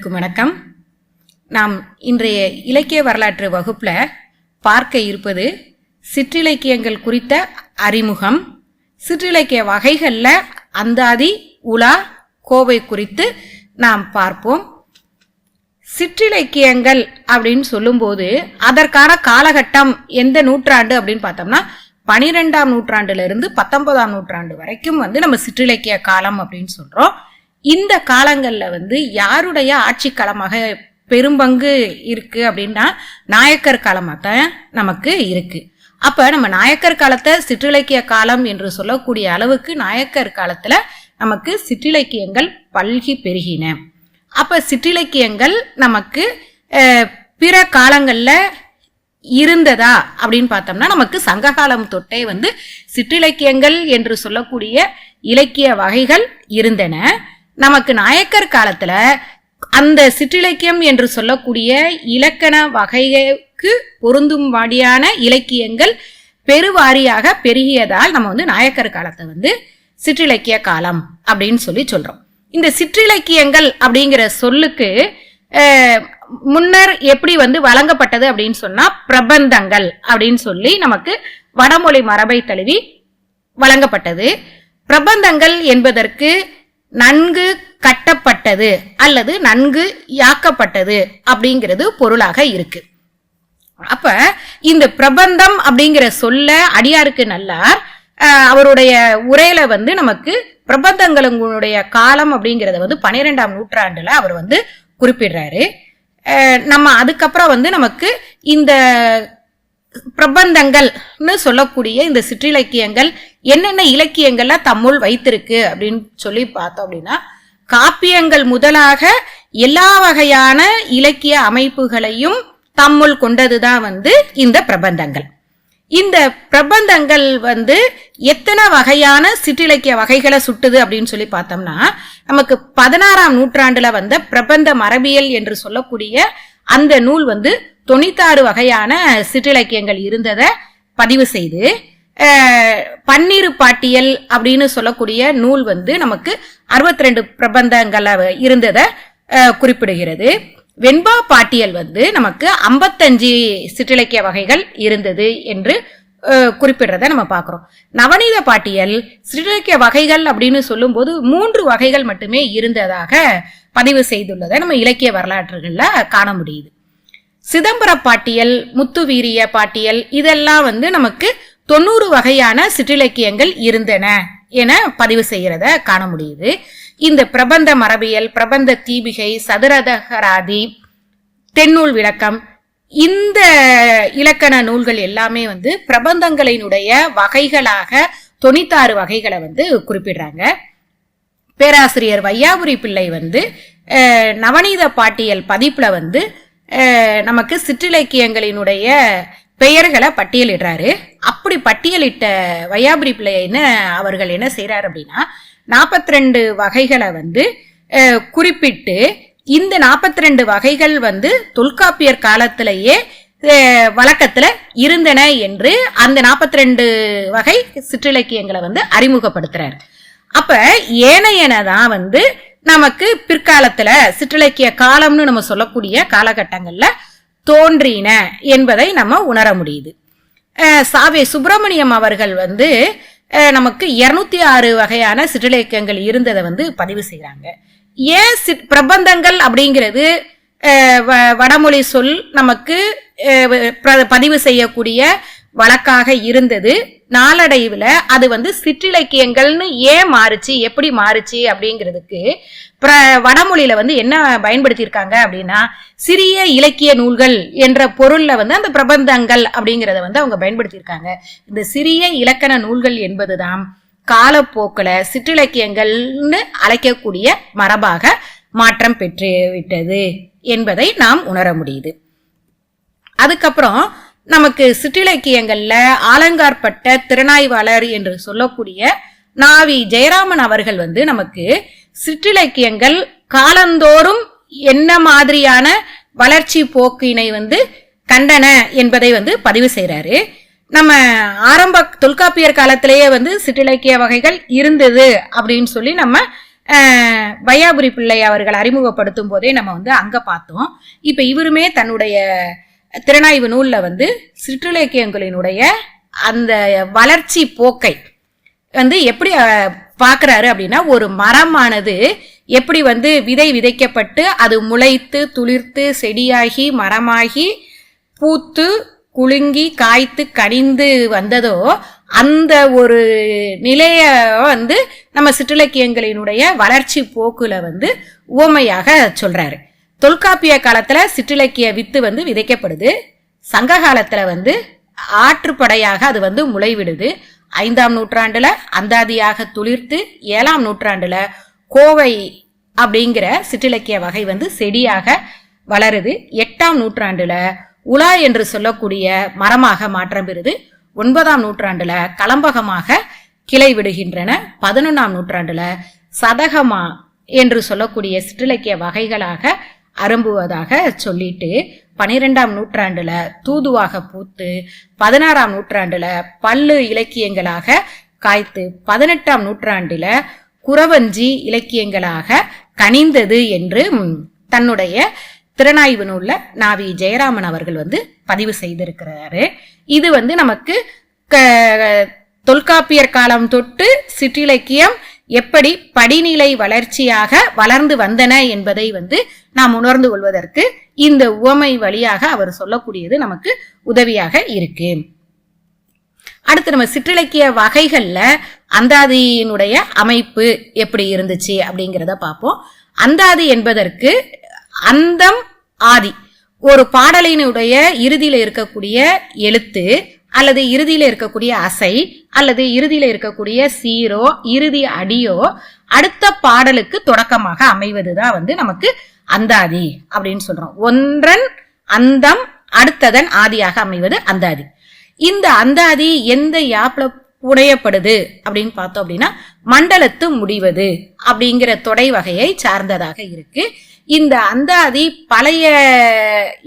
அனைவருக்கும் வணக்கம். நாம் இன்றைய இலக்கிய வரலாற்று வகுப்பில் பார்க்க இருப்பது சிற்றிலக்கியங்கள் குறித்த அறிமுகம். சிற்றிலக்கிய வகைகளில் அந்தாதி உலா கோவை குறித்து நாம் பார்ப்போம். சிற்றிலக்கியங்கள் அப்படின்னு சொல்லும்போது அதற்கான காலகட்டம் எந்த நூற்றாண்டு அப்படின்னு பார்த்தோம்னா பனிரெண்டாம் நூற்றாண்டுல இருந்து பத்தொன்பதாம் நூற்றாண்டு வரைக்கும் வந்து நம்ம சிற்றிலக்கிய காலம் அப்படின்னு சொல்றோம். இந்த காலங்களில் வந்து யாருடைய ஆட்சி காலமாக பெரும்பங்கு இருக்குது அப்படின்னா நாயக்கர் காலமாக தான் நமக்கு இருக்குது அப்போ நம்ம நாயக்கர் காலத்தை சிற்றிலக்கிய காலம் என்று சொல்லக்கூடிய அளவுக்கு நாயக்கர் காலத்தில் நமக்கு சிற்றிலக்கியங்கள் பல்கி பெருகின. அப்போ சிற்றிலக்கியங்கள் நமக்கு பிற காலங்களில் இருந்ததா அப்படின்னு பார்த்தோம்னா நமக்கு சங்ககாலம் தொட்டே வந்து சிற்றிலக்கியங்கள் என்று சொல்லக்கூடிய இலக்கிய வகைகள் இருந்தன. நமக்கு நாயக்கர் காலத்துல அந்த சிற்றிலக்கியம் என்று சொல்லக்கூடிய இலக்கண வகைக்கு பொருந்தும்படியான இலக்கியங்கள் பெருவாரியாக பெருகியதால் நம்ம வந்து நாயக்கர் காலத்தை வந்து சிற்றிலக்கிய காலம் அப்படின்னு சொல்லி சொல்றோம். இந்த சிற்றிலக்கியங்கள் அப்படிங்கிற சொல்லுக்கு முன்னர் எப்படி வந்து வழங்கப்பட்டது அப்படின்னு சொன்னா பிரபந்தங்கள் அப்படின்னு சொல்லி நமக்கு வடமொழி மரபை தழுவி வழங்கப்பட்டது. பிரபந்தங்கள் என்பதற்கு நன்கு கட்டப்பட்டது அல்லது நன்கு யாக்கப்பட்டது அப்படிங்கிறது பொருளாக இருக்கு. அப்ப இந்த பிரபந்தம் அப்படிங்கிற சொல்ல அடியாருக்கு நல்லார் அவருடைய உரையில வந்து நமக்கு பிரபந்தங்களுடைய காலம் அப்படிங்கிறத வந்து பன்னிரெண்டாம் நூற்றாண்டுல அவர் வந்து குறிப்பிடுறாரு. நம்ம அதுக்கப்புறம் வந்து நமக்கு இந்த பிரபந்தங்கள்னு சொல்லக்கூடிய இந்த சிற்றிலக்கியங்கள் என்னென்ன இலக்கியங்கள்ல தம்முள் வைத்திருக்கு அப்படின்னு சொல்லி பார்த்தோம் அப்படின்னா காப்பியங்கள் முதலாக எல்லா வகையான இலக்கிய அமைப்புகளையும் தம்முள் கொண்டதுதான் வந்து இந்த பிரபந்தங்கள். இந்த பிரபந்தங்கள் வந்து எத்தனை வகையான சிற்றிலக்கிய வகைகளை சுட்டுது அப்படின்னு சொல்லி பார்த்தோம்னா நமக்கு பதினாறாம் நூற்றாண்டுல வந்த பிரபந்த மரபியல் என்று சொல்லக்கூடிய அந்த நூல் வந்து தொண்ணூத்தாறு வகையான சிற்றிலக்கியங்கள் இருந்ததை பதிவு செய்து பன்னீர் பன்னிரு பாட்டியல் அப்படின்னு சொல்லக்கூடிய நூல் வந்து நமக்கு அறுபத்தி ரெண்டு பிரபந்தங்களை இருந்ததை குறிப்பிடுகிறது. வெண்பா பாட்டியல் வந்து நமக்கு ஐம்பத்தஞ்சு சிற்றிலக்கிய வகைகள் இருந்தது என்று குறிப்பிடுறத நம்ம பார்க்குறோம். நவநீத பாட்டியல் சிற்றிலக்கிய வகைகள் அப்படின்னு சொல்லும்போது மூன்று வகைகள் மட்டுமே இருந்ததாக பதிவு செய்துள்ளதை நம்ம இலக்கிய வரலாற்றுகளில் காண முடியுது. சிதம்பர பாட்டியல் முத்துவீரிய பாட்டியல் இதெல்லாம் வந்து நமக்கு தொண்ணூறு வகையான சிற்றிலக்கியங்கள் இருந்தன என பதிவு செய்கிறத காண முடியுது. இந்த பிரபந்த மரபியல் பிரபந்த தீபிகை சதுரதகராதி தென்னூல் விளக்கம் இந்த இலக்கண நூல்கள் எல்லாமே வந்து பிரபந்தங்களினுடைய வகைகளாக தொண்ணூத்தாறு வகைகளை வந்து குறிப்பிடுறாங்க. பேராசிரியர் வையாபுரி பிள்ளை வந்து நவநீத பாட்டியல் பதிப்புல வந்து நமக்கு சிற்றிலக்கியங்களினுடைய பெயர்களை பட்டியலிடுறாரு. அப்படி பட்டியலிட்ட வையாபுரி பிள்ளை என்ன அவர்கள் என்ன செய்கிறார் அப்படின்னா நாற்பத்தி ரெண்டு வகைகளை வந்து குறிப்பிட்டு இந்த நாற்பத்தி ரெண்டு வகைகள் வந்து தொல்காப்பியர் காலத்திலேயே வழக்கத்தில் வழக்கத்துல இருந்தன என்று அந்த நாற்பத்தி ரெண்டு வகை சிற்றிலக்கியங்களை வந்து அறிமுகப்படுத்துறாரு. அப்ப ஏனையன தான் வந்து நமக்கு பிற்காலத்துல சிற்றிலக்கிய காலம்னு நம்ம சொல்லக்கூடிய காலகட்டங்கள்ல தோன்றின என்பதை நம்ம உணர முடியுது. சாவே சுப்பிரமணியம் அவர்கள் வந்து நமக்கு இருநூத்தி ஆறு வகையான சிற்றிலக்கியங்கள் இருந்ததை வந்து பதிவு செய்கிறாங்க ஏன் சிற் பிரபந்தங்கள் அப்படிங்கிறது வ- வடமொழி சொல் நமக்கு பிர- பதிவு செய்யக்கூடிய வழக்காக இருந்தது. நாளடைவில் அது வந்து சிற்றிலக்கியங்கள்னு ஏன் மாறுச்சு எப்படி மாறுச்சு அப்படிங்கிறதுக்கு பிர வடமொழியில வந்து என்ன பயன்படுத்தியிருக்காங்க அப்படின்னா சிறிய இலக்கிய நூல்கள் என்ற பொருள்ல வந்து அந்த பிரபந்தங்கள் அப்படிங்கிறத வந்து அவங்க பயன்படுத்தியிருக்காங்க. இந்த சிறிய இலக்கண நூல்கள் என்பதுதான் காலப்போக்கில் சிற்றிலக்கியங்கள்னு அழைக்கக்கூடிய மரபாக மாற்றம் பெற்று விட்டது என்பதை நாம் உணர முடியுது. அதுக்கப்புறம் நமக்கு சிற்றிலக்கியங்கள்ல ஆலங்கார்பட்ட திறனாய்வாளர் என்று சொல்லக்கூடிய நாவி ஜெயராமன் அவர்கள் வந்து நமக்கு சிற்றிலக்கியங்கள் காலந்தோறும் என்ன மாதிரியான வளர்ச்சி போக்கினை வந்து கண்டன என்பதை வந்து பதிவு செய்கிறாரு நம்ம ஆரம்ப தொல்காப்பியர் காலத்திலேயே வந்து சிற்றிலக்கிய வகைகள் இருந்தது அப்படின்னு சொல்லி நம்ம வையாபுரி பிள்ளை அவர்கள் அறிமுகப்படுத்தும் போதே நம்ம வந்து அங்கே பார்த்தோம். இப்போ இவருமே தன்னுடைய திறனாய்வு நூலில் வந்து சிற்றிலக்கியங்களினுடைய அந்த வளர்ச்சி போக்கை வந்து எப்படி பார்க்குறாரு அப்படின்னா ஒரு மரமானது எப்படி வந்து விதை விதைக்கப்பட்டு அது முளைத்து துளிர்த்து செடியாகி மரமாகி பூத்து குலுங்கி காய்த்து கனிந்து வந்ததோ அந்த ஒரு நிலைய வந்து நம்ம சிற்றிலக்கியங்களினுடைய வளர்ச்சி போக்குல வந்து உவமையாக சொல்றாரு. தொல்காப்பிய காலத்துல சிற்றிலக்கிய வித்து வந்து விதைக்கப்படுது. சங்க காலத்துல வந்து ஆற்றுப்படையாக அது வந்து முளைவிடுது. ஐந்தாம் நூற்றாண்டுல அந்தாதியாக துளிர்த்து ஏழாம் நூற்றாண்டுல கோவை அப்படிங்கிற சிற்றிலக்கிய வகை வந்து செடியாக வளருது. எட்டாம் நூற்றாண்டுல உலா என்று சொல்லக்கூடிய மரமாக மாற்றம் பெறுது. ஒன்பதாம் நூற்றாண்டுல கலம்பகமாக கிளை விடுகின்றன. பதினொன்றாம் நூற்றாண்டுல சதகமா என்று சொல்லக்கூடிய சிற்றிலக்கிய வகைகளாக அரும்புவதாக சொல்லிட்டு பனிரெண்டாம் நூற்றாண்டுல தூதுவாக பூத்து பதினாறாம் நூற்றாண்டுல பல்லு இலக்கியங்களாக காய்த்து பதினெட்டாம் நூற்றாண்டுல குறவஞ்சி இலக்கியங்களாக கனிந்தது என்று தன்னுடைய திறனாய்வு நூல்ல நாவி ஜெயராமன் அவர்கள் வந்து பதிவு செய்திருக்கிறாரு. இது வந்து நமக்கு க- தொல்காப்பியர் காலம் தொட்டு சிற்றிலக்கியம் எப்படி படிநிலை வளர்ச்சியாக வளர்ந்து வந்தன என்பதை வந்து நாம் உணர்ந்து கொள்வதற்கு இந்த உவமை வழியாக அவர் சொல்லக்கூடியது நமக்கு உதவியாக இருக்கு. அடுத்து நம்ம சிற்றிலக்கிய வகைகள்ல அந்தாதியினுடைய அமைப்பு எப்படி இருந்துச்சு அப்படிங்கிறத பார்ப்போம். அந்தாதி என்பதற்கு அந்தம் ஆதி. ஒரு பாடலினுடைய இறுதியில் இருக்கக்கூடிய எழுத்து அல்லது இறுதியில் இருக்கக்கூடிய அசை அல்லது இறுதியில் இருக்கக்கூடிய சீரோ இறுதி அடியோ அடுத்த பாடலுக்கு தொடக்கமாக அமைவதுதான் வந்து நமக்கு அந்தாதி அப்படின்னு சொல்றோம். ஒன்றன் அந்தம் அடுத்ததன் ஆதியாக அமைவது அந்தாதி. இந்த அந்தாதி எந்த யாப்ல புனையப்படுது அப்படின்னு பார்த்தோம் அப்படின்னா மண்டலத்து முடிவது அப்படிங்கிற தொடை வகையை சார்ந்ததாக இருக்கு. இந்த அந்தாதி பழைய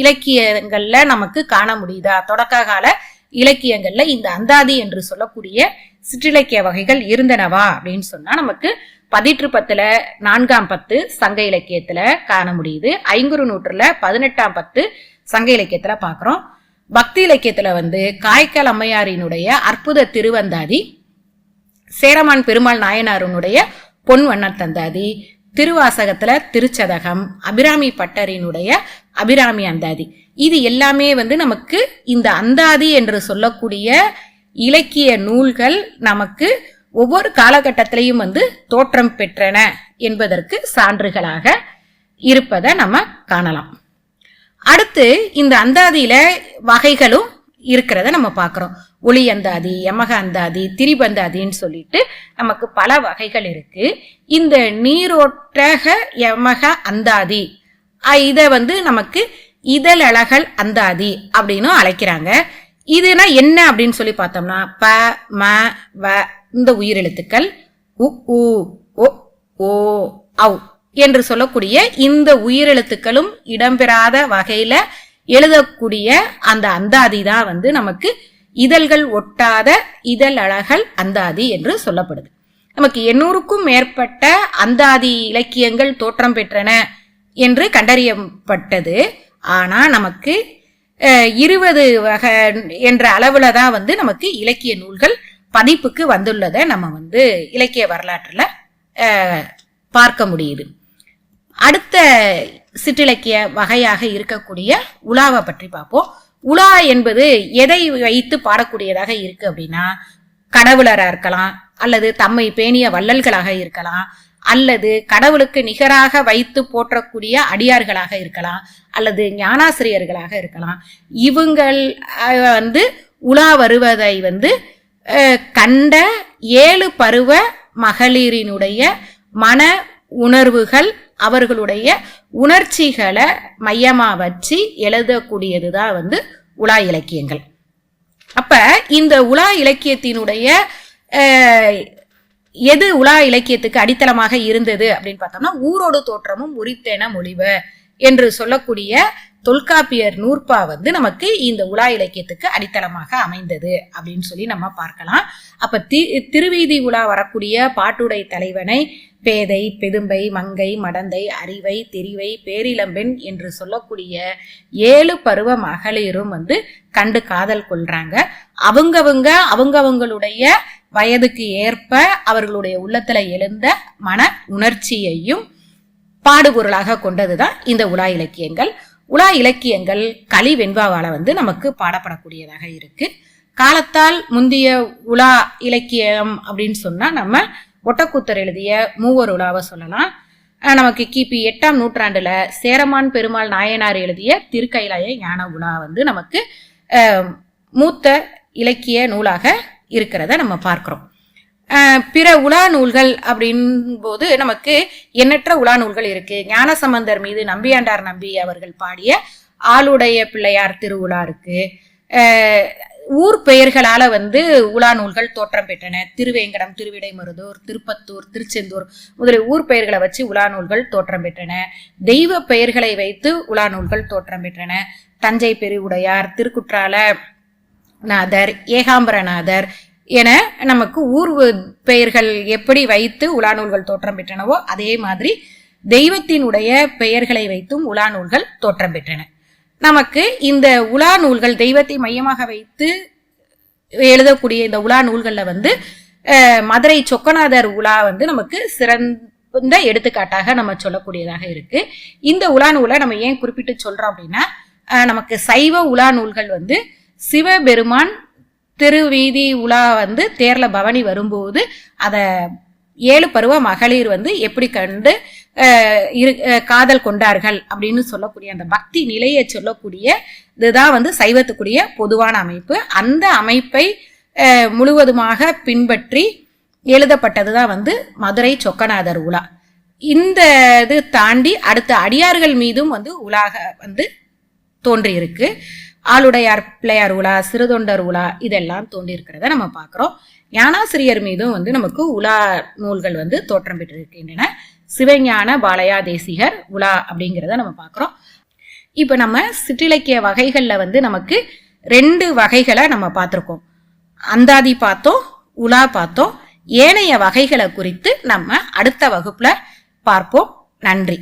இலக்கியங்கள்ல நமக்கு காண முடியுதா? தொடக்க கால இலக்கியங்கள்ல இந்த அந்தாதி என்று சொல்லக்கூடிய சிற்றிலக்கிய வகைகள் இருந்தனவா அப்படின்னு சொன்னா நமக்கு பதிற்று பத்துல நான்காம் பத்து சங்க இலக்கியத்துல காண முடியுது. ஐங்குறு நூற்றுல பதினெட்டாம் பத்து சங்க இலக்கியத்துல பாக்குறோம். பக்தி இலக்கியத்துல வந்து காய்க்கல் அம்மையாரினுடைய அற்புத திருவந்தாதி சேரமான் பெருமாள் நாயனாருனுடைய பொன் வண்ணத்தந்தாதி திருவாசகத்துல திருச்சதகம் அபிராமி பட்டரினுடைய அபிராமி அந்தாதி. இது எல்லாமே வந்து நமக்கு இந்த அந்தாதி என்று சொல்லக்கூடிய இலக்கிய நூல்கள் நமக்கு ஒவ்வொரு காலகட்டத்திலையும் வந்து தோற்றம் பெற்றன என்பதற்கு சான்றுகளாக இருப்பதை நம்ம காணலாம். அடுத்து இந்த அந்தாதியில வகைகளும் இருக்கிறத நம்ம பார்க்குறோம். ஒளி அந்தாதி யமக அந்தாதி திரிபந்தாதின்னு சொல்லிட்டு நமக்கு பல வகைகள் இருக்கு. இந்த நீரோட்டக யமக அந்தாதி இதை வந்து நமக்கு இதழழகல் அந்தாதி அப்படின்னும் அழைக்கிறாங்க. இதுனா என்ன அப்படின்னு சொல்லி பார்த்தோம்னா ப ம வ இந்த உயிரெழுத்துக்கள் உ உ ஓ ஔ என்று சொல்லக்கூடிய இந்த உயிரெழுத்துக்களும் இடம்பெறாத வகையில எழுதக்கூடிய அந்த அந்தாதி தான் வந்து நமக்கு இதழ்கள் ஒட்டாத இதழ் அழகல் அந்தாதி என்று சொல்லப்படுது. நமக்கு எண்ணூறுக்கும் மேற்பட்ட அந்தாதி இலக்கியங்கள் தோற்றம் பெற்றன. என்று கண்டறியப்பட்டது. ஆனால் நமக்கு இருபது வகை என்ற அளவில் தான் வந்து நமக்கு இலக்கிய நூல்கள் பதிப்புக்கு வந்துள்ளதை நம்ம வந்து இலக்கிய வரலாற்றில் பார்க்க முடியுது. அடுத்த சிற்றிலக்கிய வகையாக இருக்கக்கூடிய உலாவை பற்றி பார்ப்போம். உலா என்பது எதை வைத்து பாடக்கூடியதாக இருக்கு அப்படின்னா கடவுளராக இருக்கலாம் அல்லது தம்மை பேணிய வள்ளல்களாக இருக்கலாம் அல்லது கடவுளுக்கு நிகராக வைத்து போற்றக்கூடிய அடியார்களாக இருக்கலாம் அல்லது ஞானாசிரியர்களாக இருக்கலாம். இவங்கள் வந்து உலா வருவதை வந்து கண்ட ஏழு பருவ மகளிரினுடைய மன உணர்வுகள் அவர்களுடைய உணர்ச்சிகளை மையமாக வச்சு எழுதக்கூடியது தான் வந்து உலா இலக்கியங்கள். அப்ப இந்த உலா இலக்கியத்தினுடைய எது உலா இலக்கியத்துக்கு அடித்தளமாக இருந்தது அப்படின்னு பார்த்தோம்னா ஊரோடு தோற்றமும் உரித்தேன மொழிவு என்று சொல்லக்கூடிய தொல்காப்பியர் நூற்பா வந்து நமக்கு இந்த உலா இலக்கியத்துக்கு அடித்தளமாக அமைந்தது அப்படின்னு சொல்லி நம்ம பார்க்கலாம். அப்ப தி திருவீதி உலா வரக்கூடிய பாட்டுடை தலைவனை பேதை பெதும்பை மங்கை மடந்தை அறிவை தெரிவை பேரிளம்பெண் என்று சொல்லக்கூடிய ஏழு பருவ மகளிரும் வந்து கண்டு காதல் கொள்றாங்க. அவங்கவங்க அவங்கவங்களுடைய வயதுக்கு ஏற்ப அவர்களுடைய உள்ளத்துல எழுந்த மன உணர்ச்சியையும் பாடுபொருளாக கொண்டதுதான் இந்த உலா இலக்கியங்கள். உலா இலக்கியங்கள் களி வெண்பாவால வந்து நமக்கு பாடப்படக்கூடியதாக இருக்கு. காலத்தால் முந்திய உலா இலக்கியம் அப்படின்னு சொன்னா நம்ம ஒட்டக்கூத்தர் எழுதிய மூவர் உலாவை சொல்லலாம். நமக்கு கிபி எட்டாம் நூற்றாண்டுல சேரமான் பெருமாள் நாயனார் எழுதிய திருக்கைலாய ஞான உலா வந்து நமக்கு மூத்த இலக்கிய நூலாக இருக்கிறத நம்ம பார்க்கிறோம். பிற உலா நூல்கள் அப்படின் போது நமக்கு எண்ணற்ற உலா நூல்கள் இருக்கு. ஞானசம்பந்தர் மீது நம்பியாண்டார் நம்பி அவர்கள் பாடிய ஆளுடைய பிள்ளையார் திருவிழா இருக்கு. ஊர் பெயர்களால வந்து உலா நூல்கள் தோற்றம் பெற்றன. திருவேங்கடம் திருவிடைமருதூர் திருப்பத்தூர் திருச்செந்தூர் முதலிய ஊர் பெயர்களை வச்சு உலா நூல்கள் தோற்றம் பெற்றன. தெய்வ பெயர்களை வைத்து உலா நூல்கள் தோற்றம் பெற்றன. தஞ்சை பெருவுடையார் திருக்குற்றால நாதர் ஏகாம்பரநாதர் என நமக்கு ஊர் பெயர்கள் எப்படி வைத்து உலா நூல்கள் தோற்றம் பெற்றனவோ அதே மாதிரி தெய்வத்தினுடைய பெயர்களை வைத்தும் உலா நூல்கள் தோற்றம் பெற்றன. நமக்கு இந்த உலா நூல்கள் தெய்வத்தை மையமாக வைத்து எழுதக்கூடிய இந்த உலா நூல்களில் வந்து மதுரை சொக்கநாதர் உலா வந்து நமக்கு சிறந்த எடுத்துக்காட்டாக நம்ம சொல்லக்கூடியதாக இருக்கு. இந்த உலா நூலை நம்ம ஏன் குறிப்பிட்டு சொல்றோம் அப்படின்னா நமக்கு சைவ உலா நூல்கள் வந்து சிவபெருமான் திருவீதி உலா வந்து தேரில் பவனி வரும்போது அதை ஏழு பருவ மகளிர் வந்து எப்படி கண்டு இரு காதல் கொண்டார்கள் அப்படின்னு சொல்லக்கூடிய அந்த பக்தி நிலையை சொல்லக்கூடிய இதுதான் வந்து சைவத்துக்குரிய பொதுவான அமைப்பு. அந்த அமைப்பை முழுவதுமாக பின்பற்றி எழுதப்பட்டது தான் வந்து மதுரை சொக்கநாதர் உலா. இந்த இது தாண்டி அடுத்த அடியார்கள் மீதும் வந்து உலாக வந்து தோன்றியிருக்கு. ஆளுடையார் பிள்ளையார் உலா சிறுதொண்டர் உலா இதெல்லாம் தோன்றியிருக்கிறத நம்ம பார்க்குறோம். ஞானாசிரியர் மீதும் வந்து நமக்கு உலா நூல்கள் வந்து தோற்றம் பெற்றிருக்கின்றன. சிவஞான பாலையா தேசிகர் உலா அப்படிங்கிறத நம்ம பார்க்குறோம். இப்போ நம்ம சிற்றிலக்கிய வகைகளில் வந்து நமக்கு ரெண்டு வகைகளை நம்ம பார்த்துருக்கோம். அந்தாதி பார்த்தோம் உலா பார்த்தோம். ஏனைய வகைகளை குறித்து நம்ம அடுத்த வகுப்பில் பார்ப்போம். நன்றி.